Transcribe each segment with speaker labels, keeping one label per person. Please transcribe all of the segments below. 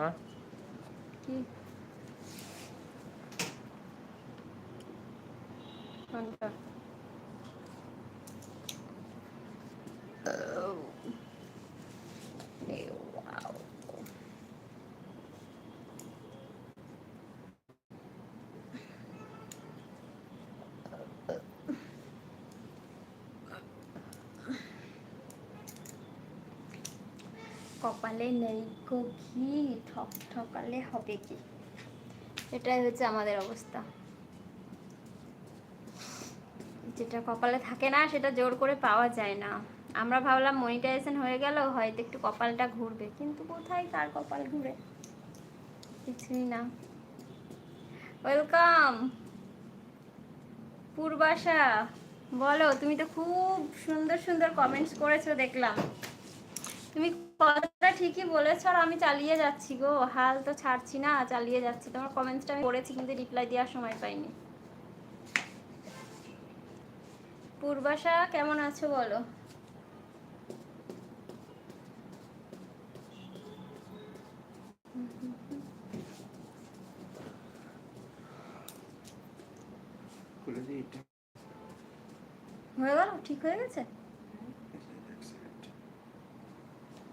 Speaker 1: হ্যাঁ?
Speaker 2: কি? কোনটা কপালে নেই গো ঘি ঠক, ঠকালে হবে কি? এটাই হচ্ছে আমাদের অবস্থা। যেটা কপালে থাকে না, সেটা জোর করে পাওয়া যায় না। আমরা ভাবলাম মনিটাইজেশন হয়ে গেল, হয়তো একটু কপালটা ঘুরবে। কিন্তু কোথায় কার কপাল ঘুরে? কিছুই না। ওয়েলকাম পূর্বাশা, বলো, তুমি তো খুব সুন্দর সুন্দর কমেন্টস করেছ, দেখলাম। তুমি কথাটা ঠিকই বলেছ আর আমি চালিয়ে যাচ্ছি গো। হাল তো ছাড়ছি না চালিয়ে যাচ্ছি। তোমার কমেন্টসটা আমি পড়েছি কিন্তু রিপ্লাই দেওয়ার সময় পাইনি। পূর্বাশা কেমন আছো বলো? হয়ে গেল? ঠিক হয়ে গেছে
Speaker 1: এক সেকেন্ড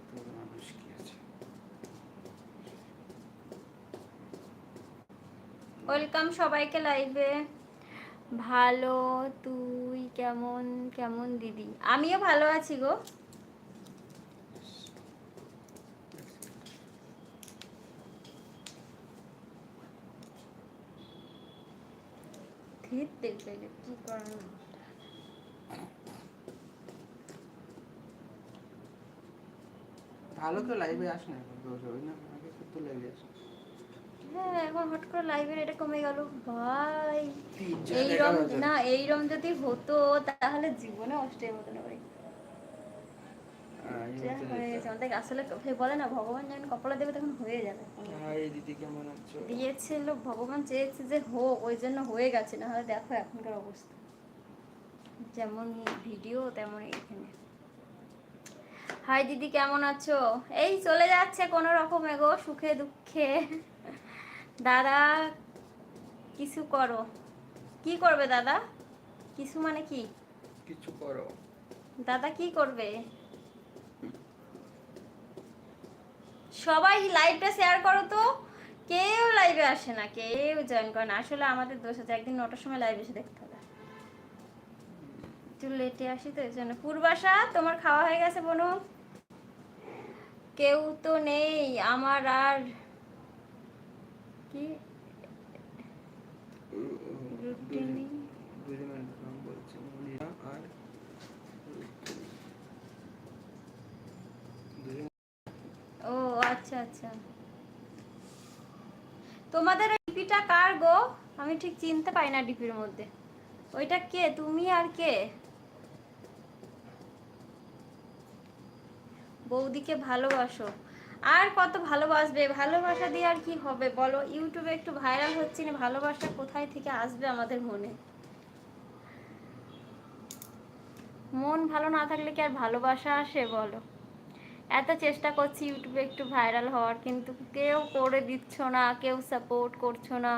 Speaker 1: তোর মানুষ কি আছে
Speaker 2: ওয়েলকাম সবাইকে লাইভে। ভালো, তুই কেমন কেমন দিদি? আমিও ভালো আছি গো। কি
Speaker 1: ভালো তো লাইভে আস না এখন রোজ ওই না আগে তো লাইভে
Speaker 2: হ্যাঁ এখন হট করে লাইভের এটা কমে গেল। ভাই এইরম না এইরম যদি হতো তাহলে জীবনে অষ্টের মতো না ভাই।
Speaker 1: হ্যাঁ,
Speaker 2: হয়ে
Speaker 1: যেত।
Speaker 2: গেছে আমাদের আসলে বলে না ভগবান যখন কপালে দেবে তখন হয়ে যাবে।
Speaker 1: হাই দিদি কেমন আছো?
Speaker 2: দিয়েছিল ভগবান চেয়েছে যে হোক ওই জন্য হয়ে গেছে না হলে দেখো এখনকার অবস্থা। যেমন ভিডিও তেমন এখানে হাই দিদি কেমন আছো? এই চলে যাচ্ছে কোনো রকমে গো সুখে দুঃখে। দাদা কিছু করো। কি করবে দাদা? কিছু মানে কি?
Speaker 1: কিছু করো।
Speaker 2: দাদা কি করবে? সবাই লাইভটা শেয়ার করো তো। কেউ লাইভে আসে না কেউ জয়েন করে না। আসলে আমাদের দোষ আছে একদিন নটার সময় লাইভ এসে দেখতে হবে। একটু লেটে আসি তো এই জন্য। পূর্বাশা তোমার খাওয়া হয়ে গেছে বোনো? কেউ তো নেই আমার আর কি? রুটিনি? ও আচ্ছা আচ্ছা। তোমাদের ডিপিটা কার গো? আমি ঠিক চিনতে পাই না ডিপির মধ্যে। ওইটা কে? তুমি আর কে? বৌদিকে ভালোবাসো। আর কত ভালোবাসবে? ভালোবাসা দিয়ে আর কি হবে? বলো, ইউটিউবে একটু ভাইরাল হচ্ছে না? ভালোবাসা কোথায় থেকে আসবে আমাদের মনে? মন ভালো না থাকলে কি আর ভালোবাসা আসে, বলো? এত চেষ্টা করছি ইউটিউবে একটু ভাইরাল হওয়ার, কিন্তু কেউ করে দিচ্ছ না, কেউ সাপোর্ট করছ না।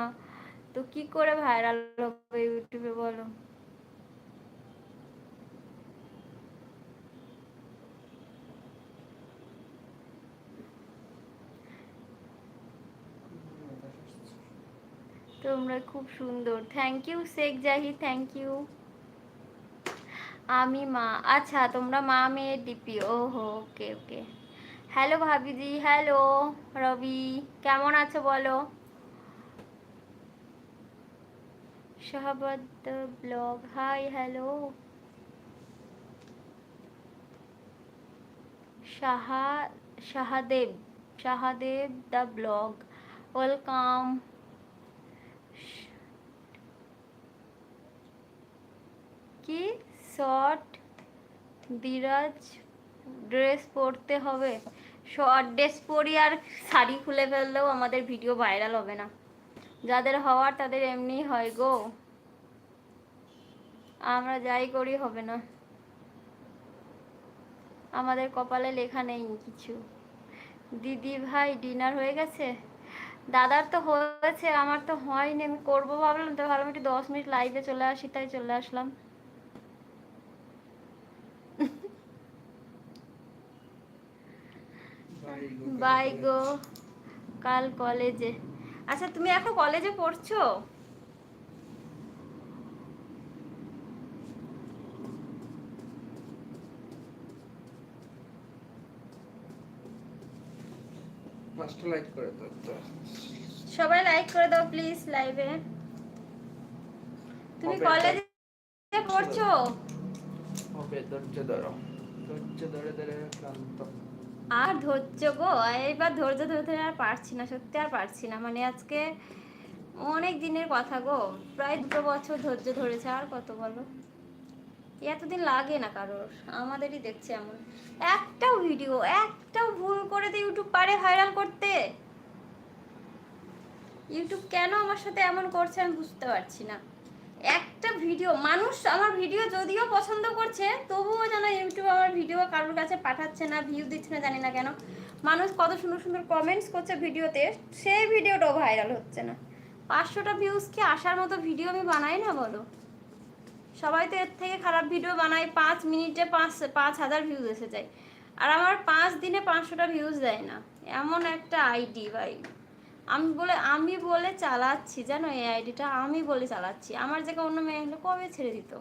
Speaker 2: তো কি করে ভাইরাল হবে ইউটিউবে, বলো? তোমরা খুব সুন্দর। Thank you Sheikh Jahi thank you আমি মা আচ্ছা তোমরা মা মেয়ের ডিপি ওহো ওকে ওকে হ্যালো ভাবিজি হ্যালো রবি, কেমন আছো বলো? Shahbad blog hi hello Shaha, Shahadev Shahadev the blog welcome কি শর্ট দিরাজ ড্রেস পরতে হবে? শর্ট ড্রেস পরি আর শাড়ি খুলে ফেললেও আমাদের ভিডিও ভাইরাল হবে না। যাদের হওয়ার তাদের এমনি হয় গো। আমরা যাই করি হবে না। আমাদের কপালে লেখা নেই কিছু। দিদি ভাই, ডিনার হয়ে গেছে? দাদার তো হয়েছে, আমার তো হয়নি। আমি করব ভাবলাম, তো ভাবলাম একটু দশ মিনিট লাইভে চলে আসি, তাই চলে আসলাম।
Speaker 1: বাই গো,
Speaker 2: কাল কলেজে। আচ্ছা তুমি এখন কলেজে পড়ছো?
Speaker 1: লাইক করে দাও তো।
Speaker 2: সবাই লাইক করে দাও প্লিজ লাইভে তুমি। কলেজে পড়ছো?
Speaker 1: হবে ধৈর্য ধরো। ধৈর্য ধরে ধরে ক্লান্ত।
Speaker 2: আর ধৈর্য গো, এইবার ধৈর্য ধরে ধরে আর পারছি না, সত্যি আর পারছি না। মানে আজকে অনেক দিনের কথা গো, প্রায় দুটো বছর ধৈর্য ধরেছে, আর কত বলো? এতদিন লাগে না কারোর, আমাদেরই দেখছে এমন। একটাও ভিডিও একটাও ভুল করে তো ইউটিউব পারে ভাইরাল করতে। ইউটিউব কেন আমার সাথে এমন করছে আমি বুঝতে পারছি না। একটা ভিডিও, মানুষ আমার ভিডিও যদিও পছন্দ করছে, তবুও যেন ইউটিউব আমার ভিডিও কারোর কাছে পাঠাচ্ছে না ভিউ দিচ্ছে না, জানি না কেন। মানুষ কত সুন্দর সুন্দর কমেন্টস করছে ভিডিওতে, সেই ভিডিওটাও ভাইরাল হচ্ছে না। পাঁচশোটা ভিউজ কি আসার মতো ভিডিও আমি বানাই না বলো? সবাই তো এর থেকে খারাপ ভিডিও বানায়, পাঁচ মিনিটে পাঁচ পাঁচ হাজার ভিউজ এসে যায়। আর আমার পাঁচ দিনে পাঁচশোটা ভিউজ দেয় না। এমন একটা আইডি ভাই। আমি বলে আমি বলে চালাচ্ছি, জানো এই আইডিটা? আমি বলে চালাচ্ছি। আমার জায়গায় অন্য মেয়ে হলে কবে ছেড়ে দিত?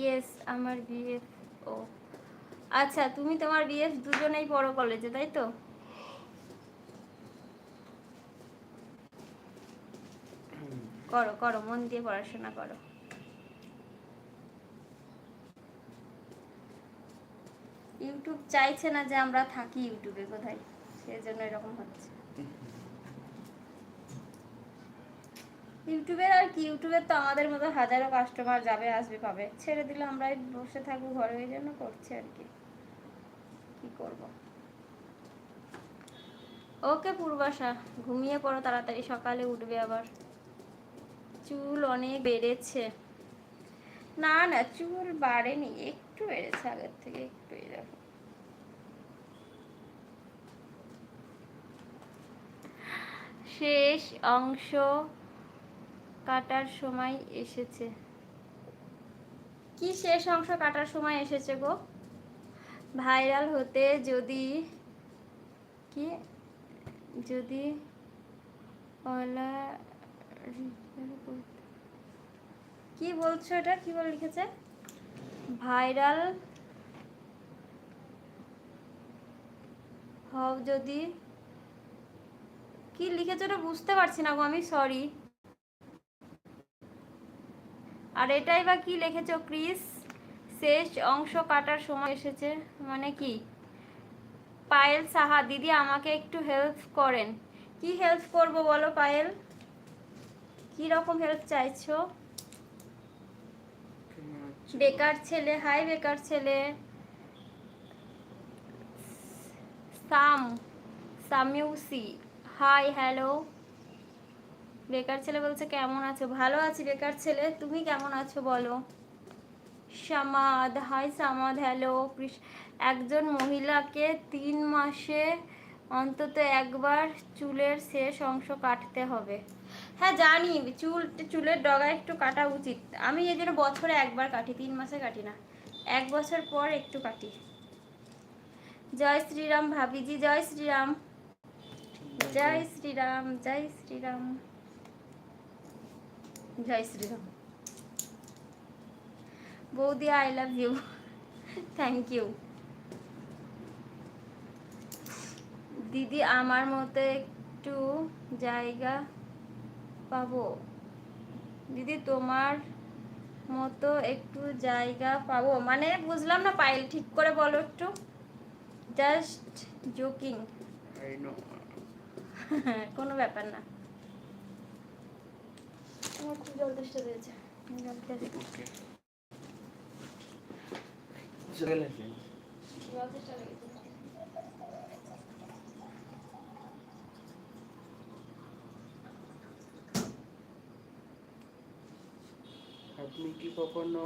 Speaker 2: ইয়েস আমার বিএফ ও আচ্ছা তুমি তোমার বিএফ দুজনেই পড়ো কলেজে তাই তো? করো করো, মন দিয়ে পড়াশোনা করো। ইউটিউব চাইছে না যে আমরা থাকি ইউটিউবে কোথায়? সেজন্য এরকম হচ্ছে। ইউটিউবের আর কি, ইউটিউবের তো আমাদের মতো হাজারো কাস্টমার যাবে, আসবে, পাবে। ছেড়ে দিলে আমরা বসে থাকব ঘরে ওই জন্য করছি আর কি। কি করব? ওকে পূর্বাশা, ঘুমিয়ে পড়ো তাড়াতাড়ি, সকালে উঠবে আবার। চুল অনেক বেড়েছে। না না, চুল বাড়েনি, একটু বেড়েছে আগের থেকে, একটু এই শেষ অংশ কাটার সময় এসেছে। কি শেষ অংশ কাটার সময় এসেছে গো? ভাইরাল হতে যদি কি? যদি কি বলছো এটা? কি বলে লিখেছে? ভাইরাল হও যদি কি লিখেছে ওটা বুঝতে পারছি না গো, আমি সরি আর এটাই বা কি লিখেছো, ক্রিস? শেষ অংশ কাটার সময় এসেছে মানে কি? পায়েল সাহা, দিদি আমাকে একটু হেল্প করেন। কি হেল্প করব বলো পায়েল? কি রকম হেল্প চাইছো? বেকার ছেলে, হাই বেকার ছেলে। সাম, সামিউসি। হাই হ্যালো বেকার ছেলে বলছে, কেমন আছো? ভালো আছি বেকার ছেলে। তুমি কেমন আছো বলো? সামাদ হাই সামাদ হ্যালো একজন মহিলাকে তিন মাসে অন্তত একবার চুলের শেষ অংশ কাটতে হবে। হ্যাঁ জানি। চুল, চুলের ডগা একটু কাটা উচিত। আমি এই জন্য বছরে একবার কাটি, তিন মাসে কাটি না। এক বছর পর একটু কাটি। জয় শ্রীরাম ভাবিজি, জয় শ্রীরাম। জয় শ্রীরাম জয় শ্রীরাম। জয় শ্রীরাম। বৌদি I love you thank you দিদি, আমার মতে একটু জায়গা পাবো? দিদি, তোমার মতো একটু জায়গা পাবো? মানে বুঝলাম না পাইল ঠিক করে বলো একটু। Just joking. কোনো ব্যাপার না। আমার খুব জল পেয়েছে। জল খেয়ে? জল লেগেছে।
Speaker 1: আপনি কি কখনো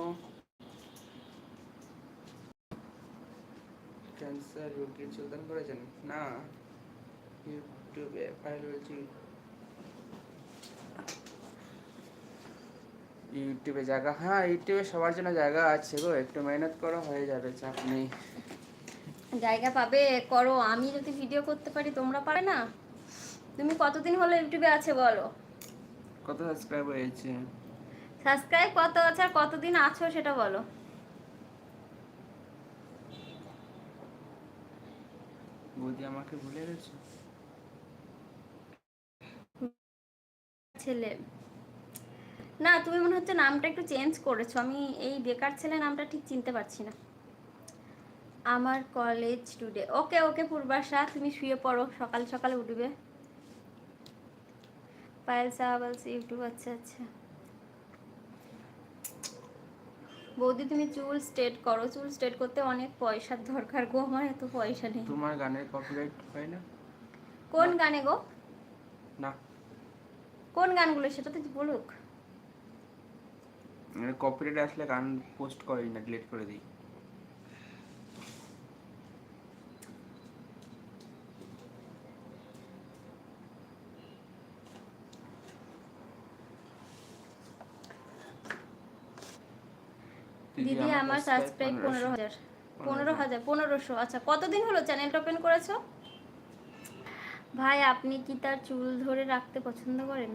Speaker 1: ক্যান্সার রুকির সুলতান করেছেন? না? ইউটিউবে বলছি ইউটিউবে জায়গা হ্যাঁ ইউটিউবে সবার জন্য জায়গা আছে গো একটু মেহনত করো হয়ে যাবে চাপ নেই।
Speaker 2: জায়গা পাবে করো। আমি যদি ভিডিও করতে পারি তোমরা পারে না? তুমি কতদিন হলো ইউটিউবে আছে বলো?
Speaker 1: কত সাবস্ক্রাইব হয়েছে?
Speaker 2: সাবস্ক্রাইব কত আছে আর কতদিন আছো সেটা বলো।
Speaker 1: বৌদি আমাকে ভুলে গেছো?
Speaker 2: ছেলে। না তুমি মনে হচ্ছে নামটা একটু চেঞ্জ করেছ। আমি এই বেকার ছেলে নামটা ঠিক চিনতে পারছি না। আমার কলেজ টুডে ওকে ওকে পূর্বাশা তুমি শুয়ে পড়ো। সকাল সকালে উঠবে। পায়েল সাহাবালস ইউটিউব আচ্ছা আচ্ছা। বৌদি তুমি চুল স্ট্রেট করো। চুল স্ট্রেট করতে অনেক পয়সার দরকার গো। আমার এত পয়সা নেই।
Speaker 1: তোমার গানের কপিরাইট হয় না?
Speaker 2: কোন গানে গো?
Speaker 1: না।
Speaker 2: কোন গানগুলো সেটা তো বলুক।
Speaker 1: মানে কপিরাইট আসলে গান পোস্ট করি না ডিলিট করে দিই।
Speaker 2: দিদি আমার সাবস্ক্রাইব পনেরো হাজার। পনেরো হাজার পনেরোশো। আচ্ছা কতদিন হলো চ্যানেলটা ওপেন করেছ? ভাই আপনি কি তার চুল ধরে রাখতে পছন্দ করেন?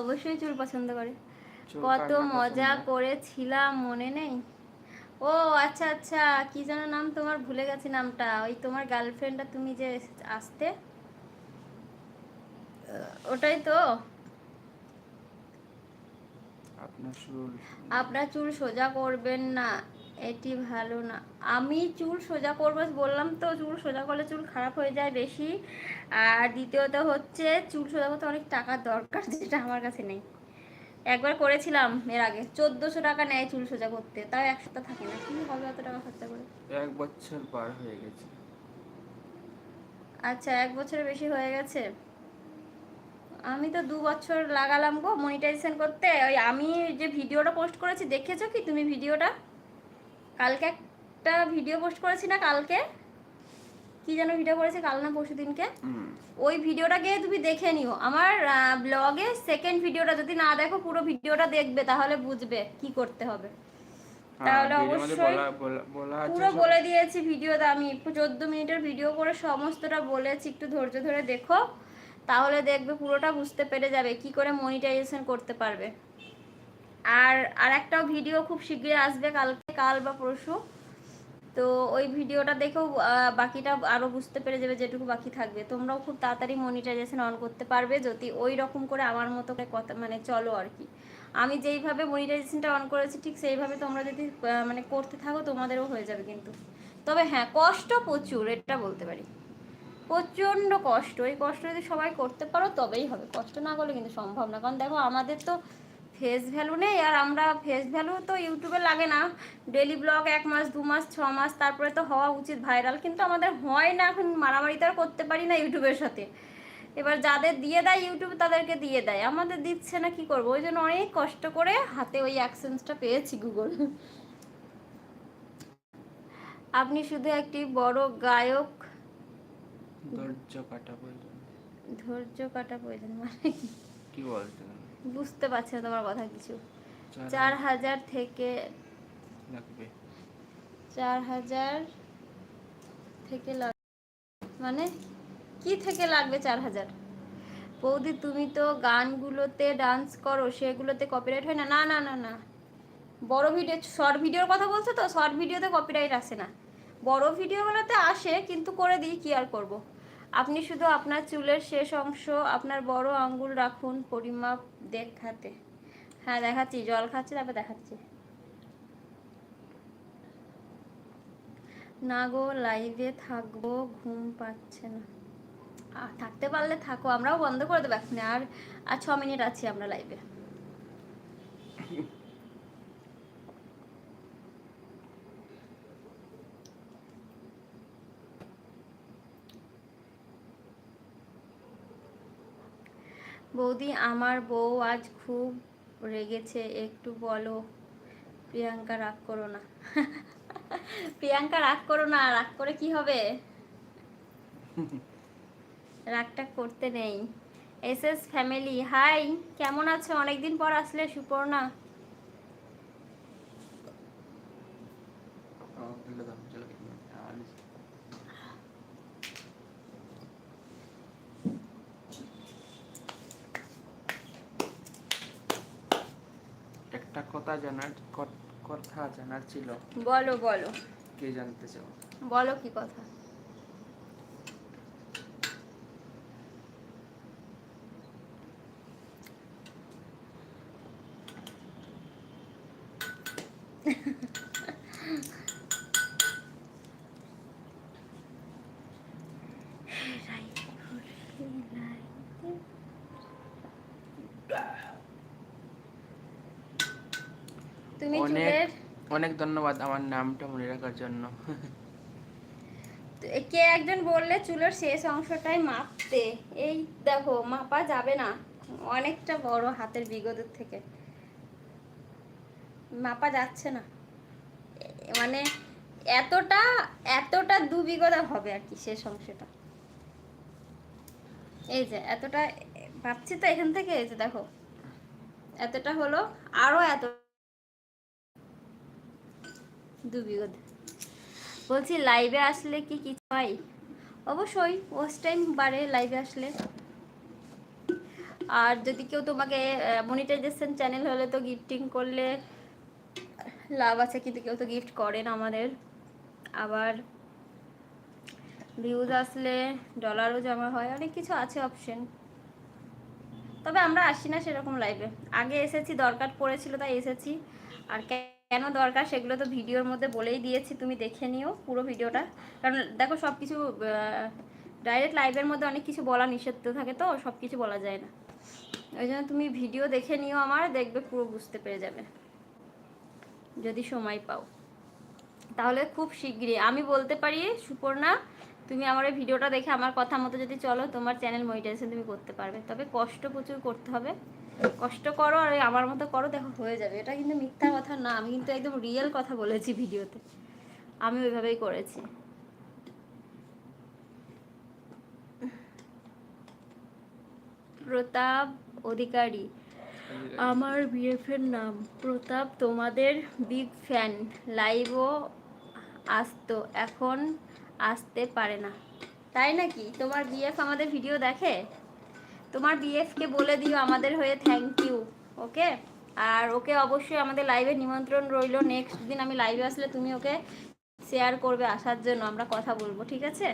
Speaker 2: অবশ্যই চুল পছন্দ করে। কত মজা করেছিলাম মনে নেই? ও আচ্ছা আচ্ছা কি যেন নাম তোমার ভুলে গেছি নামটা। ওই তোমার গার্লফ্রেন্ডটা তুমি যে আসতে? ওটাই তো।
Speaker 1: আপনার চুল
Speaker 2: আপনার চুল সোজা করবেন না। এটি ভালো না। আমি চুল সোজা করব বললাম তো চুল সোজা করলে চুল খারাপ হয়ে যায় বেশি। আর দ্বিতীয়ত হচ্ছে চুল সোজা করতে অনেক টাকার দরকার যেটা আমার কাছে নেই। একবার করেছিলাম এর আগে চোদ্দোশো টাকা নেয় চুল সোজা করতে তাও এক সপ্তাহ থাকে না কি হবে অত টাকা খরচা করে?
Speaker 1: এক বছর পার হয়ে গেছে।
Speaker 2: আচ্ছা এক বছরের বেশি হয়ে গেছে? আমি তো দু বছর লাগালাম গো মনিটাইজেশন করতে। ওই আমি যে ভিডিওটা পোস্ট করেছি দেখেছ কি তুমি ভিডিওটা কালকে একটা ভিডিও পোস্ট করেছি না কালকে? কি যেন ভিডিও করেছি কাল না পরশু দিনকে? ওই ভিডিওটা গিয়ে তুমি দেখে নিও। আমার ব্লগে সেকেন্ড ভিডিওটা যদি না দেখো পুরো ভিডিওটা দেখবে তাহলে বুঝবে কি করতে হবে।
Speaker 1: হ্যাঁ,
Speaker 2: তাহলে অবশ্যই পুরো বলে দিয়েছি ভিডিওতে আমি। চোদ্দ মিনিটের ভিডিও করে সমস্তটা বলেছি একটু ধৈর্য ধরে দেখো। তাহলে দেখবে পুরোটা বুঝতে পেরে যাবে কি করে মনিটাইজেশন করতে পারবে। আর আর একটাও ভিডিও খুব শীঘ্রই আসবে কালকে। কাল বা পরশু। তো ওই ভিডিওটা দেখেও বাকিটা আরও বুঝতে পেরে যাবে যেটুকু বাকি থাকবে। তোমরাও খুব তাড়াতাড়ি মনিটাইজেশন অন করতে পারবে যদি ওই রকম করে আমার মতো করে কথা মানে চলো আর কি। আমি যেইভাবে মনিটাইজেশনটা অন করেছি, ঠিক সেইভাবে তোমরা যদি মানে করতে থাকো, তোমাদেরও হয়ে যাবে কিন্তু। তবে হ্যাঁ কষ্ট প্রচুর, এটা বলতে পারি। প্রচণ্ড কষ্ট। এই কষ্ট যদি সবাই করতে পারো, তবেই হবে। কষ্ট না করলে কিন্তু সম্ভব না। কারণ দেখো, আমাদের তো ফেস ভ্যালু নেই আর আমরা ফেস ভ্যালু তো ইউটিউবে লাগে না। ডেলি ব্লগ এক মাস দু মাস ছ মাস তারপরে তো হওয়া উচিত ভাইরাল কিন্তু আমাদের হয় না এখন মারামারি তো আর করতে পারি না ইউটিউবের সাথে। এবার যাদের দিয়ে দেয় ইউটিউব তাদেরকে দিয়ে দেয়। আমাদের দিচ্ছে না কি করব? ওই জন্য অনেক কষ্ট করে হাতে ওই অ্যাকসেন্সটা পেয়েছি গুগল আপনি শুধু একটি বড় গায়ক।
Speaker 1: ধৈর্য কাটা প্রয়োজন।
Speaker 2: ধৈর্য কাটা প্রয়োজন মানে কি?
Speaker 1: কি বলতে
Speaker 2: বুঝতে পারছি না তোমার কথা কিছু।
Speaker 1: চার
Speaker 2: হাজার। থেকে
Speaker 1: লাগবে।
Speaker 2: চার হাজার থেকে লাগবে মানে কি থেকে লাগবে চার হাজার? বৌদি তুমি তো গানগুলোতে ডান্স করো সেগুলোতে কপিরাইট হয় না? না না না না। বড় ভিডিও শর্ট ভিডিওর কথা বলছো তো? শর্ট ভিডিওতে কপিরাইট আসে না। বড় ভিডিওগুলোতে আসে কিন্তু করে দিই কি আর করব। আপনি শুধু আপনার চুলের শেষ অংশ, আপনার বড় আঙ্গুল রাখুন পরিমাপ দেখাতে। হ্যাঁ দেখাচ্ছি, জল খাচ্ছে, তারপর দেখাচ্ছি। না গো লাইভে থাকব, ঘুম পাচ্ছে না। থাকতে পারলে থাকো, আমরাও বন্ধ করে দেবো এখন আর আর ছ মিনিট আছি আমরা লাইভে বৌদি আমার বউ আজ খুব রেগেছে। একটু বলো প্রিয়াঙ্কা রাগ করো না। প্রিয়াঙ্কা রাগ করো না রাগ করে কি হবে? রাগটা করতে নেই। এস এস ফ্যামিলি হাই কেমন আছো? অনেকদিন পর আসলে সুপর্ণা
Speaker 1: ও, এগুলো দাও, চলো খেয়ে নিই। আর একটা কথা জানার কথা জানার ছিল।
Speaker 2: বলো বলো।
Speaker 1: কে জানতে চাও?
Speaker 2: বলো কি কথা তুমি
Speaker 1: অনেক অনেক ধন্যবাদ আমার নামটা মনে রাখার জন্য।
Speaker 2: কে একজন বললে চুলের শেষ অংশটাই মাপতে। এই দেখো মাপা যাবে না। অনেকটা বড় হাতের বিগতের থেকে। মাপা যাচ্ছে না। মানে এতটা এতটা দু বিগতা হবে আর কি শেষ অংশটা। এই যে এতটা ভাবছি তো এখান থেকে এই যে দেখো। এতটা হলো আরও এত বলছি লাইভে আসলে কি কিছু হয়? অবশ্যই ওয়াচ টাইম বাড়ে লাইভে আসলে। আর যদি কেউ তোমাকে মনিটাইজেশন চ্যানেল হলে তো গিফটিং করলে লাভ আছে, কিন্তু কেউ তো গিফট করে না আমাদের। আবার ভিউজ আসলে ডলারও জমা হয়, অনেক কিছু আছে অপশন তবে আমরা আসি না সেরকম লাইভে আগে এসেছি, দরকার পড়েছিল, তাই এসেছি। আর কেন দরকার সেগুলো তো ভিডিওর মধ্যে বলেই দিয়েছি, তুমি দেখে নিও পুরো ভিডিওটা। কারণ দেখো সব কিছু ডাইরেক্ট লাইভের মধ্যে অনেক কিছু বলা নিষিদ্ধ থাকে তো সব কিছু বলা যায় না। ওই জন্য তুমি ভিডিও দেখে নিও আমার, দেখবে পুরো বুঝতে পেরে যাবে। যদি সময় পাও। তাহলে খুব শীঘ্রই আমি বলতে পারি, সুপর্ণা, তুমি আমার এই ভিডিওটা দেখে আমার কথা মতো যদি চলো, তোমার চ্যানেল মনিটাইজেশন তুমি করতে পারবে। তবে কষ্ট প্রচুর করতে হবে। কষ্ট করো আর আমার মতো করো দেখো হয়ে যাবে। এটা কিন্তু মিথ্যা কথা না আমি কিন্তু একদম রিয়েল কথা বলেছি ভিডিওতে। আমি ওইভাবেই করেছি। প্রতাপ অধিকারী। আমার বিএফের নাম। প্রতাপ তোমাদের বিগ ফ্যান লাইভও আসতো এখন আসতে পারে না। তাই নাকি? তোমার বিএফ আমাদের ভিডিও দেখে? তোমার বিএফকে বলে দিও, আমাদের হয়ে থ্যাংক ইউ ওকে আর ওকে অবশ্যই আমাদের লাইভে নিমন্ত্রণ রইল নেক্সট দিন, আমি লাইভে আসলে তুমি ওকে শেয়ার করবে আসার জন্য, আমরা কথা বলব, ঠিক আছে?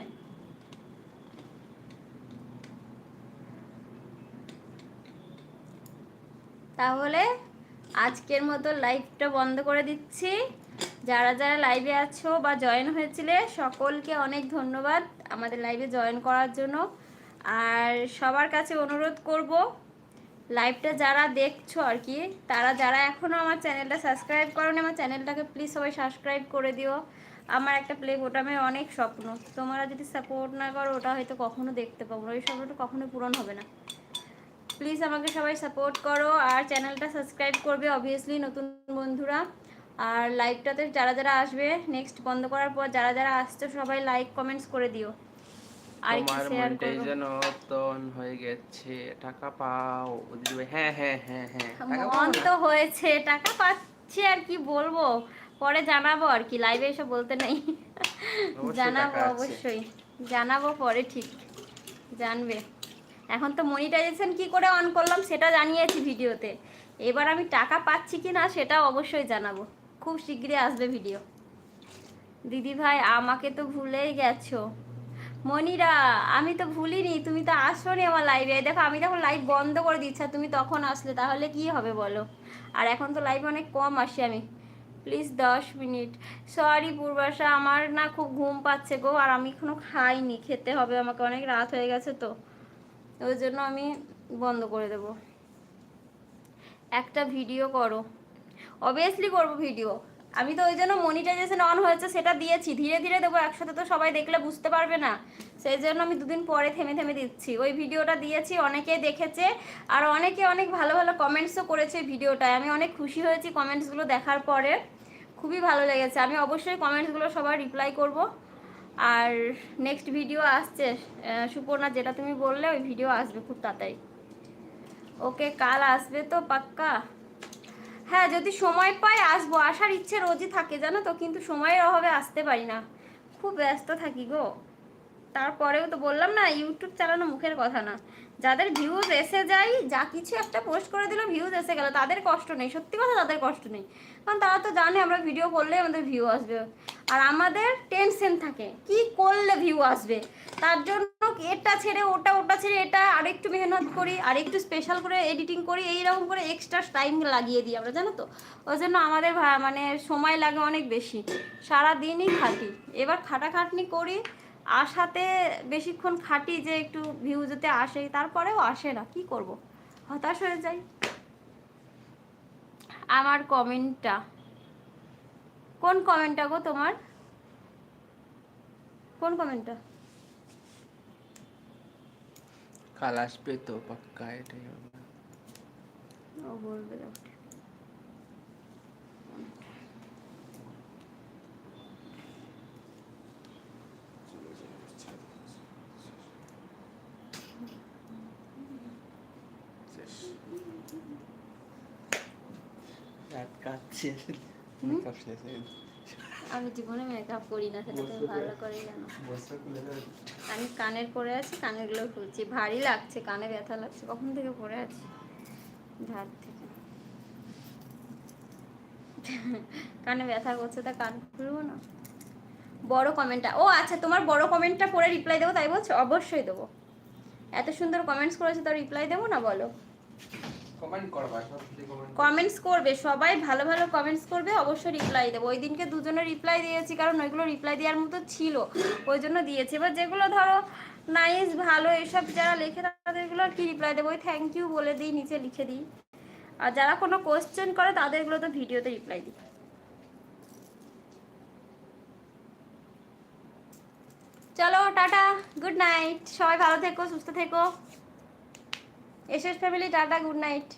Speaker 2: তাহলে আজকের মতো লাইভটা বন্ধ করে দিচ্ছি। যারা যারা লাইভে আছো বা জয়েন হয়েছিলে, সকলকে অনেক ধন্যবাদ আমাদের লাইভে জয়েন করার জন্য। আর সবার কাছে অনুরোধ করব লাইভটা যারা দেখছ আর কি, তারা যারা এখনও আমার চ্যানেলটা সাবস্ক্রাইব করোনি, আমার চ্যানেলটাকে প্লিজ সবাই সাবস্ক্রাইব করে দিও। আমার একটা প্লে বোটামের অনেক স্বপ্ন। তোমরা যদি সাপোর্ট না করো, ওটা হয়তো কখনো দেখতে পাবো ওই স্বপ্নটা কখনো পূরণ হবে না। প্লিজ আমাকে সবাই সাপোর্ট করো আর চ্যানেলটা সাবস্ক্রাইব করবে অবভিয়াসলি নতুন বন্ধুরা। আর লাইভটাতে যারা যারা আসবে নেক্সট বন্ধ করার পর যারা যারা আসছে, সবাই লাইক কমেন্টস করে দিও।
Speaker 1: তোমার মনিটাইজেশন অতন হয়ে গেছে। টাকা পাও হ্যাঁ হ্যাঁ হ্যাঁ হ্যাঁ
Speaker 2: মন তো হয়েছে টাকা পাচ্ছি আর কি বলব? পরে জানাব আর কি লাইভে এসে বলতে নেই। জানাব অবশ্যই। জানাব পরে ঠিক। জানবে। এখন তো মনিটাইজেশন কি করে অন করলাম সেটা জানিয়েছি ভিডিওতে। এবার আমি টাকা পাচ্ছি কি না সেটা অবশ্যই জানাব। খুব শীঘ্রই আসবে ভিডিও দিদি ভাই আমাকে তো ভুলেই গেছো। মনিরা, আমি তো ভুলিনি, তুমি তো আসো আসোনি আমার লাইভে দেখো, আমি তখন লাইভ বন্ধ করে দিচ্ছি তুমি তখন আসলে, তাহলে কি হবে বলো? আর এখন তো লাইভ অনেক কম আসি আমি। প্লিজ দশ মিনিট। সরি পূর্বাশা, আমার না খুব ঘুম পাচ্ছে গো, আর আমি এখনও খাইনি, খেতে হবে, আমাকে অনেক রাত হয়ে গেছে তো। ওই জন্য আমি বন্ধ করে দেব। একটা ভিডিও করো। অবভিয়াসলি করব ভিডিও আমি তো ওই জন্য মনিটাইজেশন অন হয়েছে, সেটা দিয়েছি। ধীরে ধীরে দেবো একসাথে তো সবাই দেখলে বুঝতে পারবে না। সেই জন্য আমি দুদিন পরে থেমে থেমে দিচ্ছি। ওই ভিডিওটা দিয়েছি, অনেকে দেখেছে, আর অনেকে অনেক ভালো ভালো কমেন্টসও করেছে ভিডিওটায়। আমি অনেক খুশি হয়েছি কমেন্টসগুলো দেখার পরে। খুবই ভালো লেগেছে। আমি অবশ্যই কমেন্টসগুলো সবার রিপ্লাই করব। আর নেক্সট ভিডিও আসছে সুপর্ণা, যেটা তুমি বললে, ওই ভিডিও আসবে খুব তাড়াতাড়ি। ওকে, কাল আসবে তো পাক্কা? হ্যাঁ যদি সময় পাই আসব। আসার ইচ্ছে রোজই থাকে, জানো তো? কিন্তু সময়ের অভাবে আসতে পারি না। খুব ব্যস্ত থাকি গো। তারপরেও তো বললাম না ইউটিউব চালানো মুখের কথা না। যাদের ভিউজ এসে যায়, যা কিছু একটা পোস্ট করে দিল ভিউজ এসে গেল, তাদের কষ্ট নেই। সত্যি কথা, তাদের কষ্ট নেই। কারণ তারা তো জানে আমরা ভিডিও করলে আমাদের ভিউ আসবে। আর আমাদের টেনশন থাকে, কি করলে ভিউ আসবে? তার জন্য এটা ছেড়ে, ওটা ওটা ছেড়ে, এটা আরেকটু মেহনত করি, আরেকটু স্পেশাল করে এডিটিং করি, এইরকম করে এক্সট্রা টাইম লাগিয়ে দিই আমরা, জানো তো? ওই জন্য আমাদের মানে সময় লাগে অনেক বেশি। সারা দিনই খাটি। এবার খাটাখাটনি করি আশাতে বেশিক্ষণ খাটি যে একটু ভিউ যেতে আসে তারপরেও আসে না। কি করব? হতাশ হয়ে যাই। আমার কমেন্টটা। কোন কমেন্টটা গো তোমার? কোন কমেন্টটা?
Speaker 1: কাল আসবে তো পাক্কা এটাই হবে।
Speaker 2: ও বলবে যখন।
Speaker 1: রাত কাটছে মেকআপ শেষ হয়ে গেছে।
Speaker 2: আমি জীবনে মেকআপ করি না সেটা তুমি ভালো। করেই জানো। আমি কানের পরে আছি কানেরগুলো খুলছি। ভারী লাগছে কানে ব্যথা লাগছে। কখন থেকে পরে আছি? ধার থেকে। কানে ব্যথা করছে তা কান খুলবো না? বড় কমেন্টটা ও আচ্ছা তোমার বড় কমেন্টটা পরে রিপ্লাই দেবো তাই বলছো? অবশ্যই দেবো। এত সুন্দর কমেন্টস করেছে তো রিপ্লাই দেবো না বলো? কমেন্টস করবে সবাই ভালো ভালো কমেন্টস করবে, অবশ্যই রিপ্লাই দেবো। ওই দিনকে দুজনে রিপ্লাই দিয়েছি, কারণ ওইগুলো রিপ্লাই দেওয়ার মতো ছিল, ওই জন্য দিয়েছি। এবার যেগুলো ধরো নাইস ভালো, এসব যারা লেখে তাদেরগুলো কি রিপ্লাই দেবো? ওই থ্যাংক ইউ বলে দিই, নিচে লিখে দিই। আর যারা কোনো কোশ্চেন করে তাদেরগুলো তো ভিডিওতে রিপ্লাই দিই। চলো, টাটা গুড নাইট সবাই ভালো থেকো, সুস্থ থেকো। SS family tata good night.